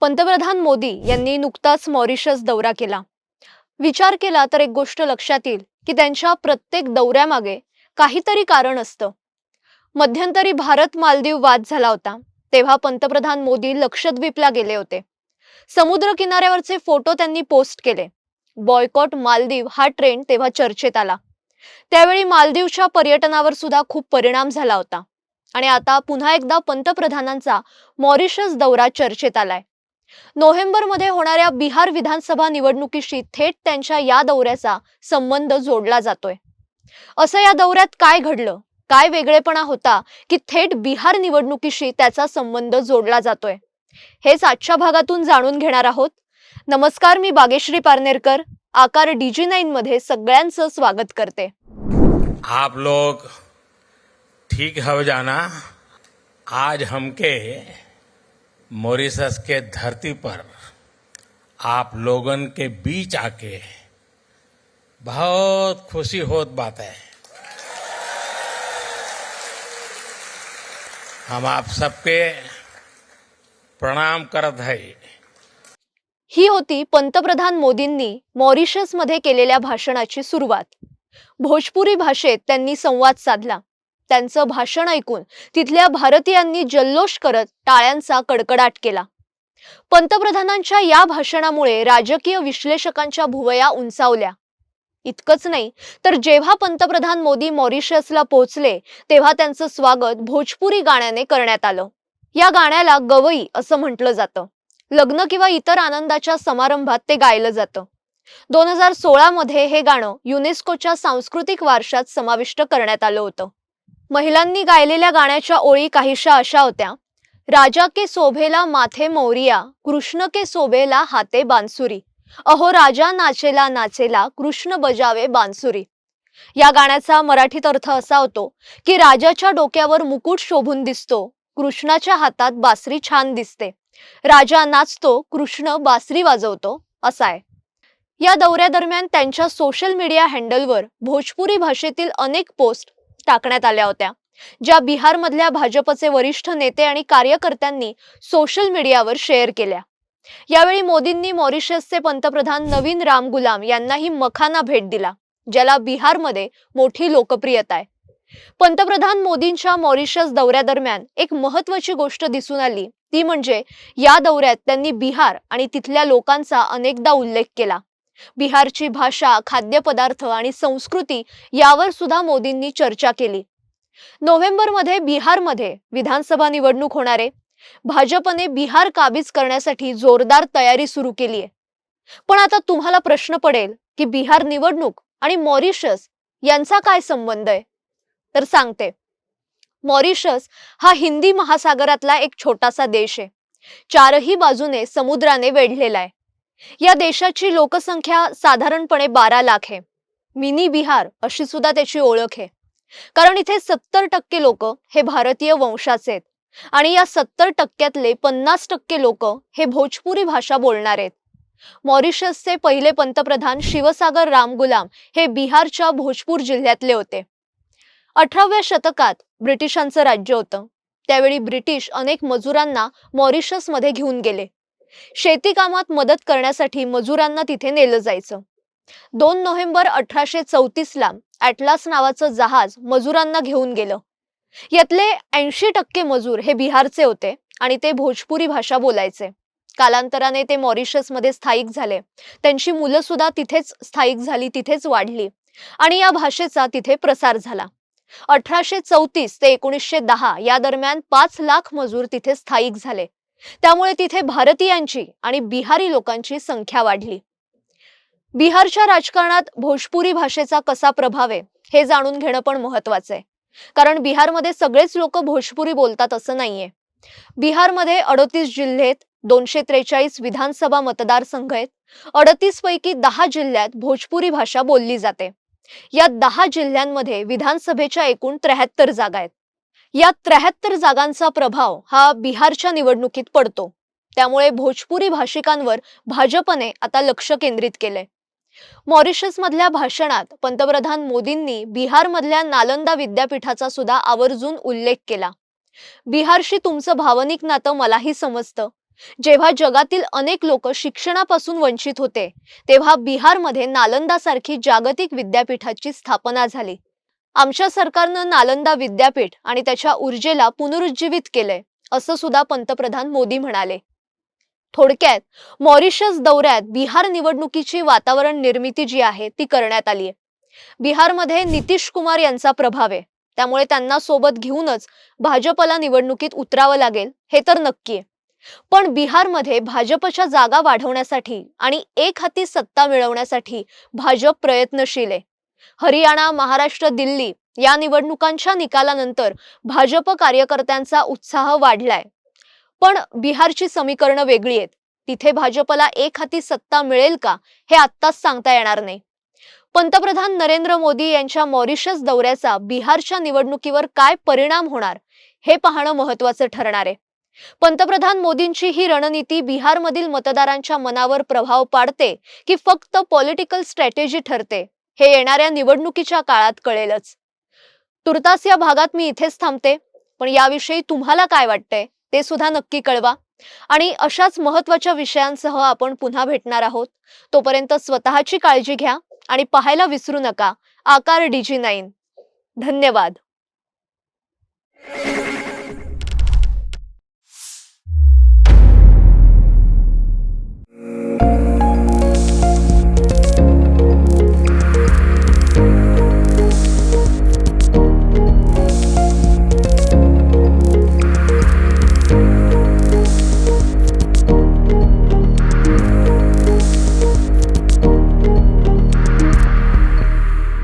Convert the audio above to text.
पंतप्रधान मोदी यांनी नुकताच मॉरिशस दौरा केला. विचार केला तर एक गोष्ट लक्षात येईल की त्यांच्या प्रत्येक दौऱ्यामागे काहीतरी कारण असतं. मध्यंतरी भारत मालदीव वाद झाला होता तेव्हा पंतप्रधान मोदी लक्षद्वीपला गेले होते. समुद्र किनाऱ्यावरचे फोटो त्यांनी पोस्ट केले. बॉयकॉट मालदीव हा ट्रेंड तेव्हा चर्चेत आला. त्यावेळी मालदीवच्या पर्यटनावर सुद्धा खूप परिणाम झाला होता. आणि आता पुन्हा एकदा पंतप्रधानांचा मॉरिशस दौरा चर्चेत आलाय. नोव्हेंबरमध्ये होणाऱ्या बिहार विधानसभा निवडणुकीशी थेट त्यांच्या या दौऱ्याचा संबंध जोडला जातोय. असं या दौऱ्यात काय घडलं? काय वेगळेपणा होता की थेट बिहार निवडणुकीशी त्याचा संबंध जोडला जातोय? हेच आजच्या भागातून जाणून घेणार आहोत. नमस्कार मी बागेश्री पारनेरकर आकार डीजी नाईन मध्ये सगळ्यांचं स्वागत करते. आप लोग ठीक हो जाना? आज हमके मॉरिशस के धरती पर आप लोगन के बीच आके बहुत खुशी होत बात। है हम आप सबके प्रणाम करत है। ही होती पंतप्रधान मोदींनी मॉरिशसमध्ये केलेल्या भाषणाची सुरुवात. भोजपुरी भाषेत त्यांनी संवाद साधला. त्यांचं भाषण ऐकून तिथल्या भारतीयांनी जल्लोष करत टाळ्यांचा कडकडाट केला. पंतप्रधानांच्या या भाषणामुळे राजकीय विश्लेषकांच्या भुवया उंचावल्या. इतकंच नाही तर जेव्हा पंतप्रधान मोदी मॉरिशसला पोहोचले तेव्हा त्यांचं स्वागत भोजपुरी गाण्याने करण्यात आलं. या गाण्याला गवई असं म्हटलं जातं. लग्न किंवा इतर आनंदाच्या समारंभात ते गायलं जातं. दोन हजार सोळा मध्ये हे गाणं युनेस्कोच्या सांस्कृतिक वारशात समाविष्ट करण्यात आलं होतं. महिलांनी गायलेल्या गाण्याच्या ओळी काहीशा अशा होत्या. राजा के शोभेला माथे मोरिया कृष्ण के शोभेला हाते बांसुरी. अहो राजा नाचेला नाचेला कृष्ण बजावे बांसुरी. या गाण्याचा मराठीत अर्थ असा होतो की राजाच्या डोक्यावर मुकुट शोभून दिसतो कृष्णाच्या हातात बासरी छान दिसते. राजा नाचतो कृष्ण बासरी वाजवतो असा आहे. या दौऱ्यादरम्यान त्यांच्या सोशल मीडिया हँडलवर भोजपुरी भाषेतील अनेक पोस्ट टाकण्यात आल्या होत्या. ज्या बिहारमधल्या भाजपचे वरिष्ठ नेते आणि कार्यकर्त्यांनी सोशल मीडियावर शेअर केल्या. यावेळी मोदींनी मॉरिशसचे पंतप्रधान नवीन राम गुलाम यांनाही मखाना भेट दिला ज्याला बिहारमध्ये मोठी लोकप्रियता आहे. पंतप्रधान मोदींच्या मॉरिशस दौऱ्यादरम्यान एक महत्वाची गोष्ट दिसून आली ती म्हणजे या दौऱ्यात त्यांनी बिहार आणि तिथल्या लोकांचा अनेकदा उल्लेख केला. बिहारची भाषा खाद्यपदार्थ आणि संस्कृती यावर सुद्धा मोदींनी चर्चा केली. नोव्हेंबरमध्ये बिहारमध्ये विधानसभा निवडणूक होणार. आहे भाजपने बिहार काबीज करण्यासाठी जोरदार तयारी सुरू केली आहे. पण आता तुम्हाला प्रश्न पडेल की बिहार निवडणूक आणि मॉरिशस यांचा काय संबंध आहे? तर सांगते. मॉरिशस हा हिंदी महासागरातला एक छोटासा देश आहे. चारही बाजूने समुद्राने वेढलेला आहे. या देशाची लोकसंख्या साधारणपणे बारा लाख आहे. मिनी बिहार अशी सुद्धा त्याची ओळख आहे. कारण इथे सत्तर टक्के लोक हे भारतीय वंशाचे आहेत. आणि या सत्तर टक्क्यातले पन्नास टक्के लोक हे भोजपुरी भाषा बोलणार आहेत. मॉरिशसचे पहिले पंतप्रधान शिवसागर रामगुलाम हे बिहारच्या भोजपूर जिल्ह्यातले होते. अठराव्या शतकात ब्रिटिशांचं राज्य होतं. त्यावेळी ब्रिटिश अनेक मजुरांना मॉरिशसमध्ये घेऊन गेले. शेतीकामात मदत करण्यासाठी मजुरांना तिथे नेलं जायचं. दोन नोव्हेंबर अठराशे चौतीस ला नावाचं जहाज मजुरांना घेऊन गेलं. यातले ऐंशी टक्के मजूर हे बिहारचे होते आणि ते भोजपुरी भाषा बोलायचे. कालांतराने ते मॉरिशसमध्ये स्थायिक झाले. त्यांची मुलं सुद्धा तिथेच स्थायिक झाली तिथेच वाढली आणि या भाषेचा तिथे प्रसार झाला. अठराशे चौतीस ते एकोणीसशे दहा या दरम्यान पाच लाख मजूर तिथे स्थायिक झाले. त्यामुळे तिथे भारतीयांची आणि बिहारी लोकांची संख्या वाढली. बिहारच्या राजकारणात भोजपुरी भाषेचा कसा प्रभाव आहे हे जाणून घेणं पण महत्वाचं आहे. कारण बिहारमध्ये सगळेच लोक भोजपुरी बोलतात असं नाहीये. बिहारमध्ये अडतीस जिल्ह्यात दोनशे त्रेचाळीस विधानसभा मतदारसंघ आहेत. अडतीस पैकी दहा जिल्ह्यात भोजपुरी भाषा बोलली जाते. या दहा जिल्ह्यांमध्ये विधानसभेच्या एकूण त्र्याहत्तर जागा आहेत. या त्र्याहत्तर जागांचा प्रभाव हा बिहारच्या निवडणुकीत पडतो. त्यामुळे भोजपुरी भाषिकांवर भाजपने आता लक्ष केंद्रित केलंय. मॉरिशसमधल्या भाषणात पंतप्रधान मोदींनी बिहारमधल्या नालंदा विद्यापीठाचा सुद्धा आवर्जून उल्लेख केला. बिहारशी तुमचं भावनिक नातं मलाही समजतं. जेव्हा जगातील अनेक लोक शिक्षणापासून वंचित होते तेव्हा बिहारमध्ये नालंदासारखी जागतिक विद्यापीठाची स्थापना झाली. आमच्या सरकारनं नालंदा विद्यापीठ आणि त्याच्या ऊर्जेला पुनरुज्जीवित केलंय असं सुद्धा पंतप्रधान मोदी म्हणाले. थोडक्यात मॉरिशस दौऱ्यात बिहार निवडणुकीची वातावरण निर्मिती जी आहे ती करण्यात आली आहे. बिहारमध्ये नितीश कुमार यांचा प्रभाव आहे त्यामुळे त्यांना सोबत घेऊनच भाजपला निवडणुकीत उतरावं लागेल हे तर नक्की आहे. पण बिहारमध्ये भाजपच्या जागा वाढवण्यासाठी आणि एक हाती सत्ता मिळवण्यासाठी भाजप प्रयत्नशील आहे. हरियाणा महाराष्ट्र दिल्ली या निवडणुकांच्या निकालानंतर भाजप कार्यकर्त्यांचा उत्साह वाढलाय. पण बिहारची समीकरणं वेगळी आहेत. तिथे भाजपला एक हाती सत्ता मिळेल का हे आत्ताच सांगता येणार नाही. पंतप्रधान नरेंद्र मोदी यांच्या मॉरिशस दौऱ्याचा बिहारच्या निवडणुकीवर काय परिणाम होणार हे पाहणं महत्वाचं ठरणार आहे. पंतप्रधान मोदींची ही रणनीती बिहारमधील मतदारांच्या मनावर प्रभाव पाडते की फक्त पॉलिटिकल स्ट्रॅटेजी ठरते? हे येणाऱ्या निवडणुकीच्या काळात कळेलच. तुर्तास या भागात मी इथेच थांबते पण याविषयी तुम्हाला काय वाटतंय ते सुद्धा नक्की कळवा. आणि अशाच महत्त्वाच्या विषयांसह आपण पुन्हा भेटणार आहोत. तोपर्यंत स्वतःची काळजी घ्या आणि पाहायला विसरू नका. आकार डीजी नाईन. धन्यवाद.